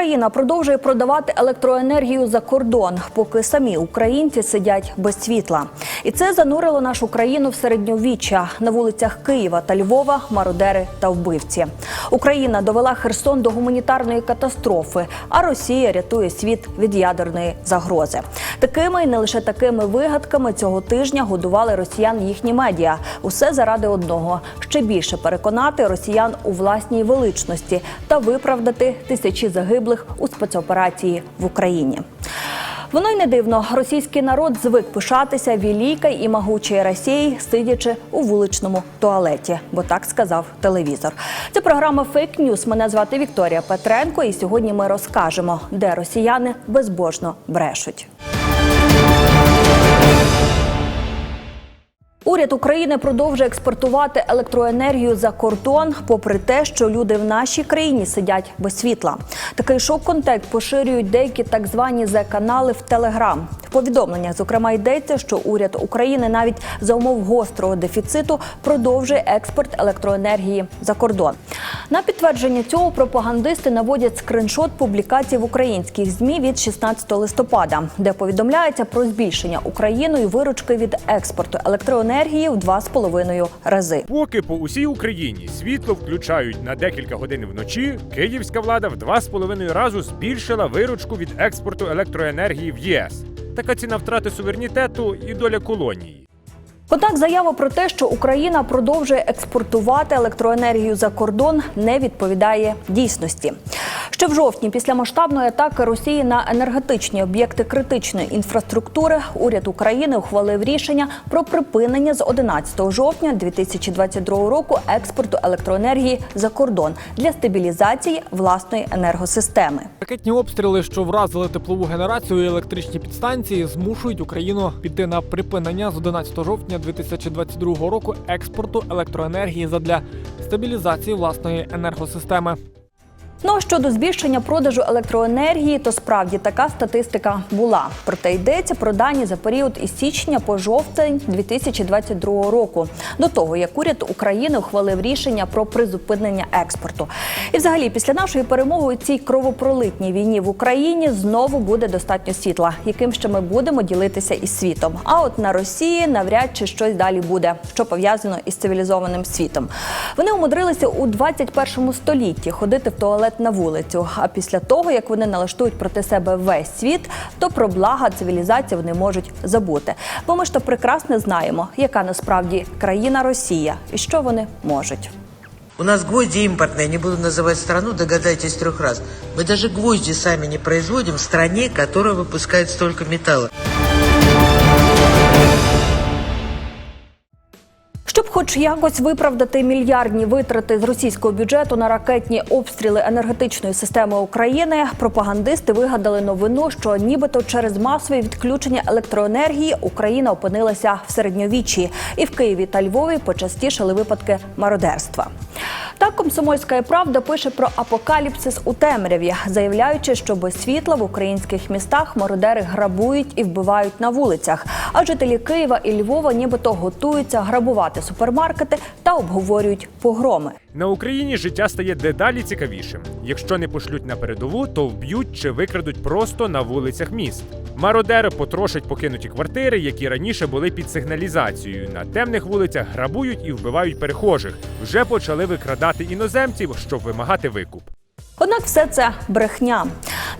Україна продовжує продавати електроенергію за кордон, поки самі українці сидять без світла. І це занурило нашу країну в середньовіччя на вулицях Києва та Львова, мародери та вбивці. Україна довела Херсон до гуманітарної катастрофи, а Росія рятує світ від ядерної загрози. Такими і не лише такими вигадками цього тижня годували росіян їхні медіа. Усе заради одного ще більше переконати росіян у власній величності та виправдати тисячі загиблих у спецоперації в Україні. Воно й не дивно. Російський народ звик пишатися великою і могучій Росії, сидячи у вуличному туалеті, бо так сказав телевізор. Це програма Фейк Ньюс. Мене звати Вікторія Петренко, і сьогодні ми розкажемо, де росіяни безбожно брешуть. Уряд України продовжує експортувати електроенергію за кордон, попри те, що люди в нашій країні сидять без світла. Такий шок-контент поширюють деякі так звані зе-канали в Телеграм. В повідомленнях, зокрема, йдеться, що уряд України навіть за умов гострого дефіциту продовжує експорт електроенергії за кордон. На підтвердження цього пропагандисти наводять скриншот публікації в українських змі від 16 листопада, де повідомляється про збільшення Україною виручки від експорту електроенергії в 2,5 рази. Поки по усій Україні світло включають на декілька годин вночі, київська влада в два з половиною разу збільшила виручку від експорту електроенергії в ЄС. Така ціна втрати суверенітету і доля колонії. Однак заява про те, що Україна продовжує експортувати електроенергію за кордон, не відповідає дійсності. Ще в жовтні, після масштабної атаки Росії на енергетичні об'єкти критичної інфраструктури, уряд України ухвалив рішення про припинення з 11 жовтня 2022 року експорту електроенергії за кордон для стабілізації власної енергосистеми. Ракетні обстріли, що вразили теплову генерацію і електричні підстанції, змушують Україну піти на припинення з 11 жовтня 2022 року експорту електроенергії задля стабілізації власної енергосистеми. Ну а щодо збільшення продажу електроенергії, то справді така статистика була. Проте йдеться про дані за період із січня по жовтень 2022 року, до того як уряд України ухвалив рішення про призупинення експорту. І, взагалі, після нашої перемоги у цій кровопролитній війні в Україні знову буде достатньо світла, яким ще ми будемо ділитися із світом. А от на Росії навряд чи щось далі буде, що пов'язано із цивілізованим світом. Вони умудрилися у 21 столітті ходити в туалет на вулицю. А після того, як вони налаштують проти себе весь світ, то про блага цивілізації вони можуть забути. Бо ми ж то прекрасно знаємо, яка насправді країна Росія і що вони можуть. У нас гвозди импортные, не буду называть страну, догадайтесь трех раз. Мы даже гвозди сами не производим в стране, которая выпускает столько металла. Хоч якось виправдати мільярдні витрати з російського бюджету на ракетні обстріли енергетичної системи України, пропагандисти вигадали новину, що нібито через масові відключення електроенергії Україна опинилася в середньовіччі, і в Києві та Львові почастішали випадки мародерства. Комсомольська правда пише про апокаліпсис у темряві, заявляючи, що без світла в українських містах мародери грабують і вбивають на вулицях. А жителі Києва і Львова нібито готуються грабувати супермаркети та обговорюють погроми. На Україні життя стає дедалі цікавішим. Якщо не пошлють на передову, то вб'ють чи викрадуть просто на вулицях міст. Мародери потрошать покинуті квартири, які раніше були під сигналізацією. На темних вулицях грабують і вбивають перехожих. Вже почали викрадати іноземців, щоб вимагати викуп. Однак все це брехня.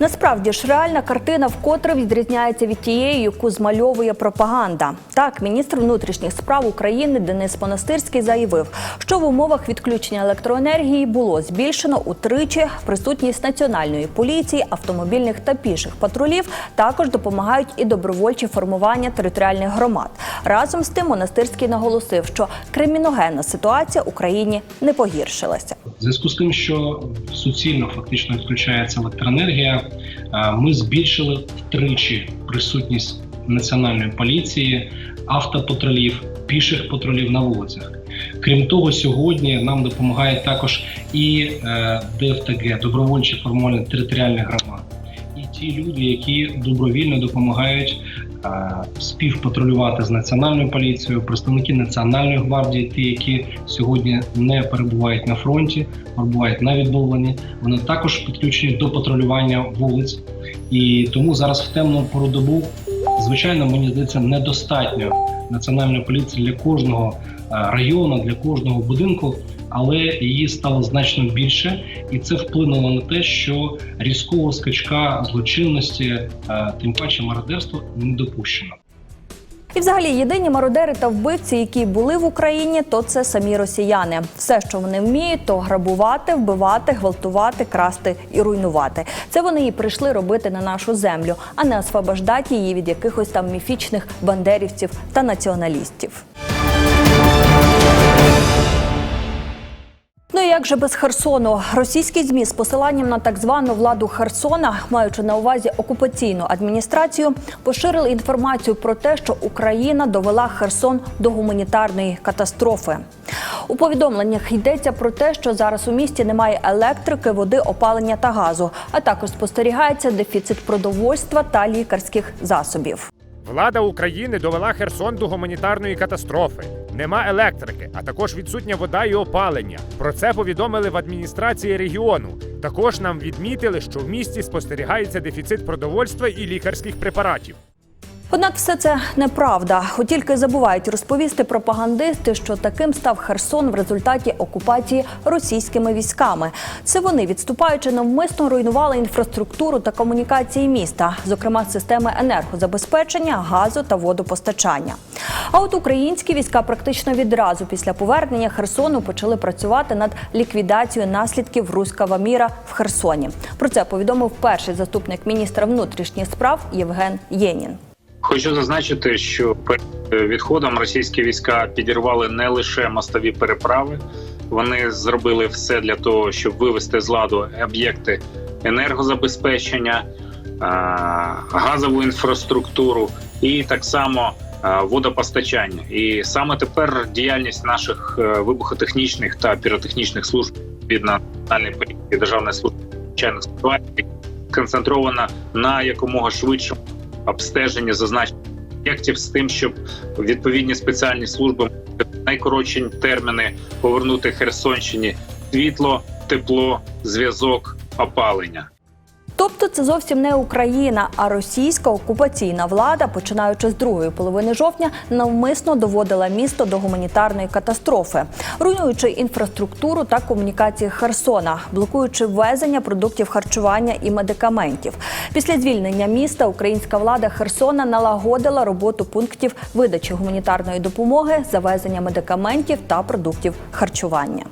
Насправді ж реальна картина вкотре відрізняється від тієї, яку змальовує пропаганда. Так, міністр внутрішніх справ України Денис Монастирський заявив, що в умовах відключення електроенергії було збільшено утричі присутність національної поліції, автомобільних та піших патрулів. Також допомагають і добровольчі формування територіальних громад. Разом з тим, монастирський наголосив, що криміногенна ситуація в Україні не погіршилася. В зв'язку з тим, що суцільно фактично відключається електроенергія, ми збільшили втричі присутність національної поліції, автопатрулів, піших патрулів на вулицях. Крім того, сьогодні нам допомагає також і е, ДФТГ, добровольчі формування територіальних громад, і ті люди, які добровільно допомагають співпатрулювати з національною поліцією, представники національної гвардії, ті, які сьогодні не перебувають на фронті, перебувають на відновленні. Вони також підключені до патрулювання вулиць. І тому зараз в темну пору добу, звичайно, мені здається, недостатньо національної поліції для кожного е, району, для кожного будинку, але її стало значно більше, і це вплинуло на те, що різкого скачка злочинності, е, тим паче мародерства, не допущено. І, взагалі, єдині мародери та вбивці, які були в Україні, то це самі росіяни. Все, що вони вміють, то грабувати, вбивати, гвалтувати, красти і руйнувати. Це вони і прийшли робити на нашу землю, а не освобождати її від якихось там міфічних бандерівців та націоналістів. Ну і як же без Херсону? Російські змі з посиланням на так звану владу Херсона, маючи на увазі окупаційну адміністрацію, поширили інформацію про те, що Україна довела Херсон до гуманітарної катастрофи. У повідомленнях йдеться про те, що зараз у місті немає електрики, води, опалення та газу, а також спостерігається дефіцит продовольства та лікарських засобів. Влада України довела Херсон до гуманітарної катастрофи. Нема електрики, а також відсутня вода і опалення. Про це повідомили в адміністрації регіону. Також нам відмітили, що в місті спостерігається дефіцит продовольства і лікарських препаратів. Однак все це неправда. От тільки забувають розповісти пропагандисти, що таким став Херсон в результаті окупації російськими військами. Це вони, відступаючи навмисно, руйнували інфраструктуру та комунікації міста, зокрема системи енергозабезпечення, газу та водопостачання. А от українські війська практично відразу після повернення Херсону почали працювати над ліквідацією наслідків руського міра в Херсоні. Про це повідомив перший заступник міністра внутрішніх справ Євген Єнін. Хочу зазначити, що перед відходом російські війська підірвали не лише мостові переправи, вони зробили все для того, щоб вивести з ладу об'єкти енергозабезпечення, газову інфраструктуру і так само водопостачання. І саме тепер діяльність наших е, вибухотехнічних та піротехнічних служб від національної поліції державної служби надзвичайних ситуацій сконцентрована на якомога швидшому обстеження зазначених об'єктів з тим, щоб відповідні спеціальні служби в найкоротші терміни повернути Херсонщині світло, тепло, зв'язок, опалення. Тобто це зовсім не Україна, а російська окупаційна влада, починаючи з другої половини жовтня, навмисно доводила місто до гуманітарної катастрофи, руйнуючи інфраструктуру та комунікації Херсона, блокуючи ввезення продуктів харчування і медикаментів. Після звільнення міста українська влада Херсона налагодила роботу пунктів видачі гуманітарної допомоги, завезення медикаментів та продуктів харчування.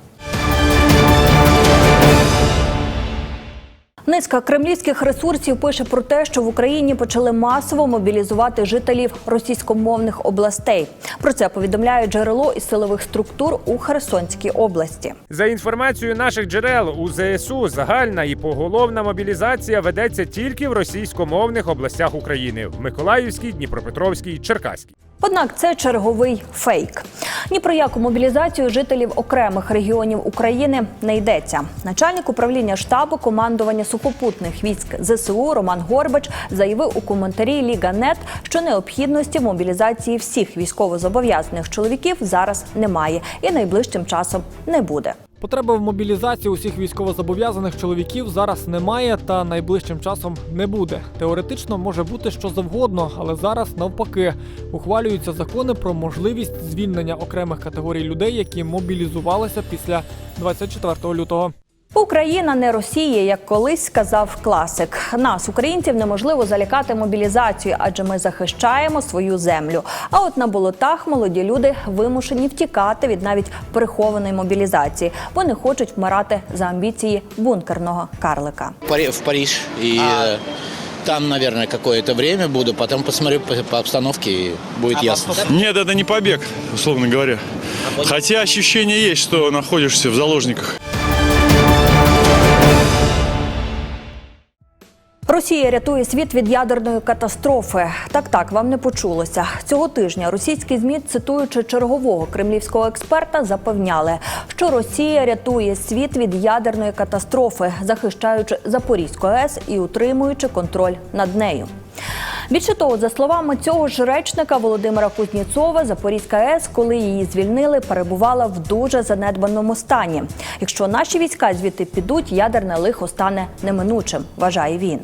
Низка кремлівських ресурсів пише про те, що в Україні почали масово мобілізувати жителів російськомовних областей. Про це повідомляє джерело із силових структур у Херсонській області. За інформацією наших джерел у ЗСУ, загальна і поголовна мобілізація ведеться тільки в російськомовних областях України в Миколаївській, Дніпропетровській, Черкаській. Однак це черговий фейк. Ні про яку мобілізацію жителів окремих регіонів України не йдеться. Начальник управління штабу командування сухопутних військ ЗСУ Роман Горбач заявив у коментарі Ліга Нет, що необхідності мобілізації всіх військовозобов'язаних чоловіків зараз немає і найближчим часом не буде. Потреби в мобілізації усіх військовозобов'язаних чоловіків зараз немає та найближчим часом не буде. Теоретично може бути що завгодно, але зараз навпаки ухвалюються закони про можливість звільнення окремих категорій людей, які мобілізувалися після 24 лютого. Україна не Росія, як колись сказав класик. Нас, українців, неможливо залякати мобілізацією, адже ми захищаємо свою землю. А от на болотах молоді люди вимушені втікати від навіть прихованої мобілізації, бо не хочуть вмирати за амбіції бункерного карлика. Пари- в Париж. И э, там, наверное, какое-то время буду, потом посмотрю по, по обстановке и будет ясно. Нет, это не побег, условно говоря. Хотя ощущение есть, что находишься в заложниках. Росія рятує світ від ядерної катастрофи. Так, так, вам не почулося. Цього тижня російські змі, цитуючи чергового кремлівського експерта, запевняли, що Росія рятує світ від ядерної катастрофи, захищаючи Запорізьку АЕС і утримуючи контроль над нею. Більше того, за словами цього ж речника Володимира Кузніцова, Запорізька АЕС, коли її звільнили, перебувала в дуже занедбаному стані. Якщо наші війська звідти підуть, ядерне лихо стане неминучим, вважає він.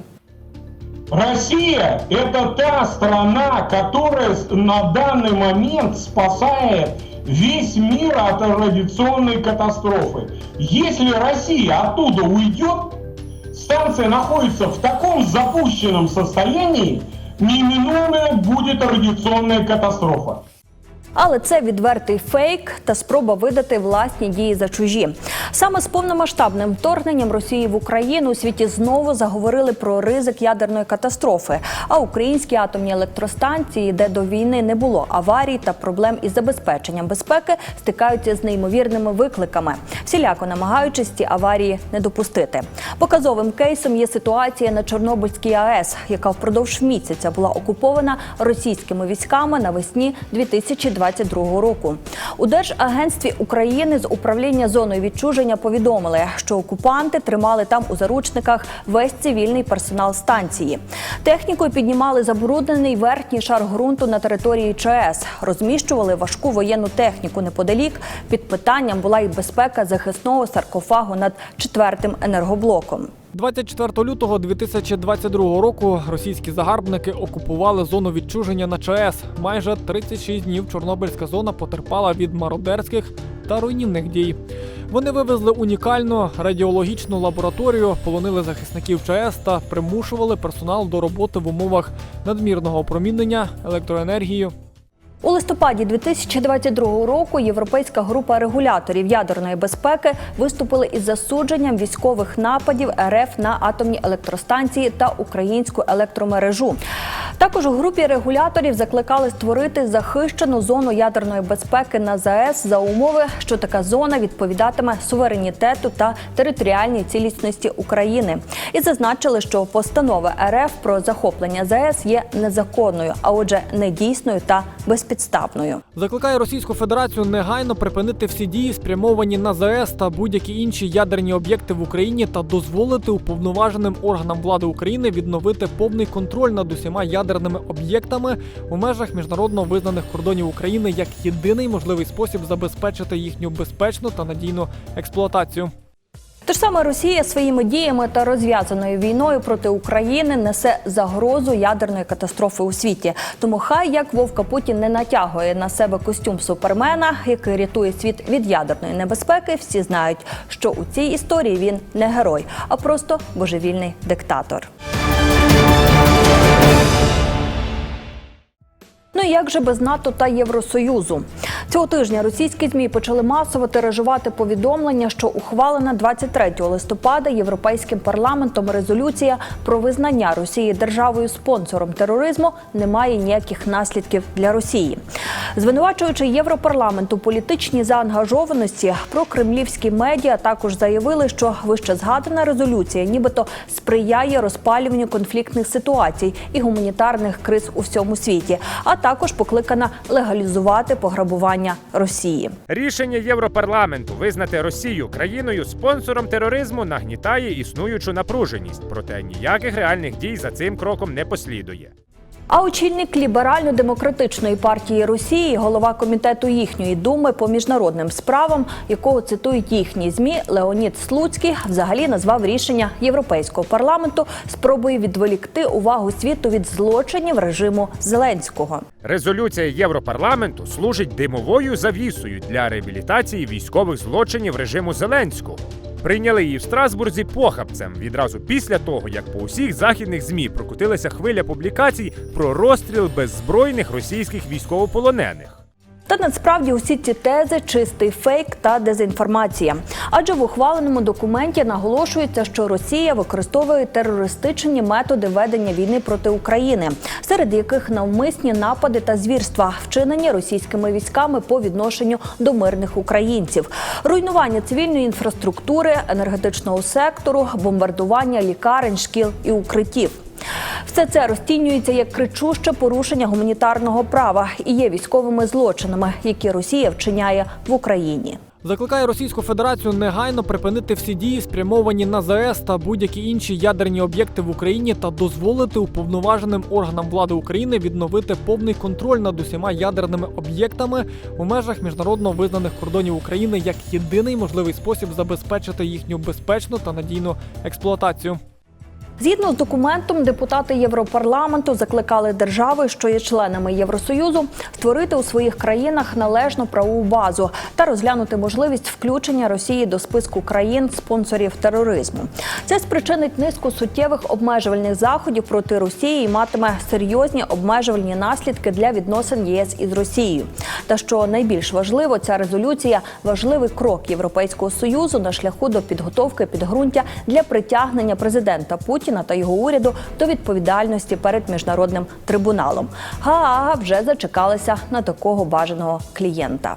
Россия – это та страна, которая на данный момент спасает весь мир от радиационной катастрофы. Если Россия оттуда уйдет, станция находится в таком запущенном состоянии, неминуемая будет радиационная катастрофа. Але це відвертий фейк та спроба видати власні дії за чужі. Саме з повномасштабним вторгненням Росії в Україну у світі знову заговорили про ризик ядерної катастрофи. А українські атомні електростанції, де до війни не було аварій та проблем із забезпеченням безпеки, стикаються з неймовірними викликами, всіляко намагаючись ці аварії не допустити. Показовим кейсом є ситуація на Чорнобильській АЕС, яка впродовж місяця була окупована російськими військами навесні 2022 року. У Держагентстві України з управління зоною відчуження повідомили, що окупанти тримали там у заручниках весь цивільний персонал станції. Технікою піднімали забруднений верхній шар ґрунту на території ЧАЕС, розміщували важку воєнну техніку неподалік. Під питанням була і безпека захисного саркофагу над четвертим енергоблоком. 24 лютого 2022 року російські загарбники окупували зону відчуження на ЧАЕС. Майже 36 днів Чорнобильська зона потерпала від мародерських та руйнівних дій. Вони вивезли унікальну радіологічну лабораторію, полонили захисників ЧАЕС та примушували персонал до роботи в умовах надмірного опромінення, електроенергії, У листопаді 2022 року Європейська група регуляторів ядерної безпеки виступили із засудженням військових нападів РФ на атомні електростанції та українську електромережу. Також у групі регуляторів закликали створити захищену зону ядерної безпеки на ЗАЕС за умови, що така зона відповідатиме суверенітету та територіальній цілісності України. І зазначили, що постанова РФ про захоплення ЗАЕС є незаконною, а отже, недійсною та безпідставною. Закликає Російську Федерацію негайно припинити всі дії, спрямовані на ЗАЕС та будь-які інші ядерні об'єкти в Україні, та дозволити уповноваженим органам влади України відновити повний контроль над усіма ядерними об'єктами у межах міжнародно визнаних кордонів України як єдиний можливий спосіб забезпечити їхню безпечну та надійну експлуатацію. Тож саме Росія своїми діями та розв'язаною війною проти України несе загрозу ядерної катастрофи у світі. Тому хай як Вовка Путін не натягує на себе костюм супермена, який рятує світ від ядерної небезпеки. Всі знають, що у цій історії він не герой, а просто божевільний диктатор. Ну і як же без НАТО та Євросоюзу? Цього тижня російські змі почали масово тиражувати повідомлення, що ухвалена 23 листопада європейським парламентом резолюція про визнання Росії державою спонсором тероризму не має ніяких наслідків для Росії. Звинувачуючи Європарламент у політичній заангажованості, прокремлівські медіа також заявили, що вище згадана резолюція, нібито сприяє розпалюванню конфліктних ситуацій і гуманітарних криз у всьому світі, а також покликана легалізувати пограбування Росії. Рішення Європарламенту визнати Росію країною спонсором тероризму нагнітає існуючу напруженість, проте ніяких реальних дій за цим кроком не послідує. А очільник ліберально-демократичної партії Росії, голова комітету їхньої думи по міжнародним справам, якого цитують їхні змі, Леонід Слуцький, взагалі назвав рішення Європейського парламенту спробою відволікти увагу світу від злочинів режиму Зеленського. Резолюція Європарламенту служить димовою завісою для реабілітації військових злочинів режиму Зеленського. Прийняли її в Страсбурзі похабцем відразу після того, як по усіх західних змі прокотилася хвиля публікацій про розстріл беззбройних російських військовополонених. Та насправді усі ці тези чистий фейк та дезінформація. Адже в ухваленому документі наголошується, що Росія використовує терористичні методи ведення війни проти України, серед яких навмисні напади та звірства, вчинені російськими військами по відношенню до мирних українців, руйнування цивільної інфраструктури, енергетичного сектору, бомбардування лікарень, шкіл і укриттів. Все це розцінюється як кричуще порушення гуманітарного права і є військовими злочинами, які Росія вчиняє в Україні. Закликає Російську Федерацію негайно припинити всі дії, спрямовані на ЗАЕС та будь-які інші ядерні об'єкти в Україні, та дозволити уповноваженим органам влади України відновити повний контроль над усіма ядерними об'єктами у межах міжнародно визнаних кордонів України як єдиний можливий спосіб забезпечити їхню безпечну та надійну експлуатацію. Згідно з документом, депутати Європарламенту закликали держави, що є членами Євросоюзу, створити у своїх країнах належну правову базу та розглянути можливість включення Росії до списку країн спонсорів тероризму. Це спричинить низку суттєвих обмежувальних заходів проти Росії і матиме серйозні обмежувальні наслідки для відносин ЄС із Росією. Та що найбільш важливо, ця резолюція важливий крок Європейського союзу на шляху до підготовки підґрунтя для притягнення президента Путіна та його уряду до відповідальності перед міжнародним трибуналом. Гаага вже зачекалася на такого бажаного клієнта.